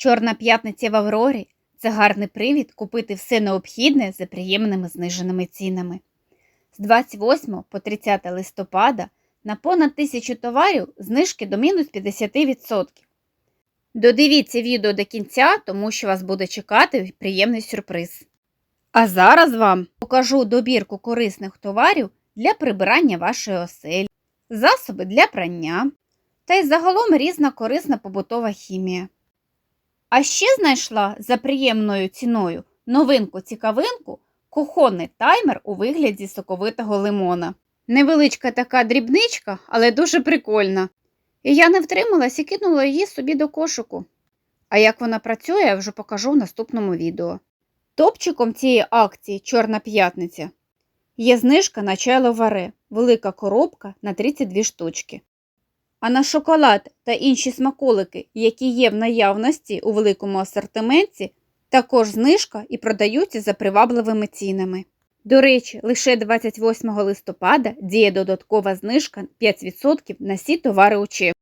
Чорна п'ятниця в Аврорі це гарний привід купити все необхідне за приємними зниженими цінами. З 28 по 30 листопада на понад тисячу товарів знижки до мінус 50%. Додивіться відео до кінця, тому що вас буде чекати приємний сюрприз. А зараз вам покажу добірку корисних товарів для прибирання вашої оселі, засоби для прання та й загалом різна корисна побутова хімія. А ще знайшла за приємною ціною новинку-цікавинку кухонний таймер у вигляді соковитого лимона. Невеличка така дрібничка, але дуже прикольна. І я не втрималась і кинула її собі до кошику. А як вона працює, я вже покажу в наступному відео. Топчиком цієї акції Чорна п'ятниця є знижка на чай ловаре, велика коробка на 32 штучки. А на шоколад та інші смаколики, які є в наявності у великому асортименті, також знижка і продаються за привабливими цінами. До речі, лише 28 листопада діє додаткова знижка 5% на всі товари у чек.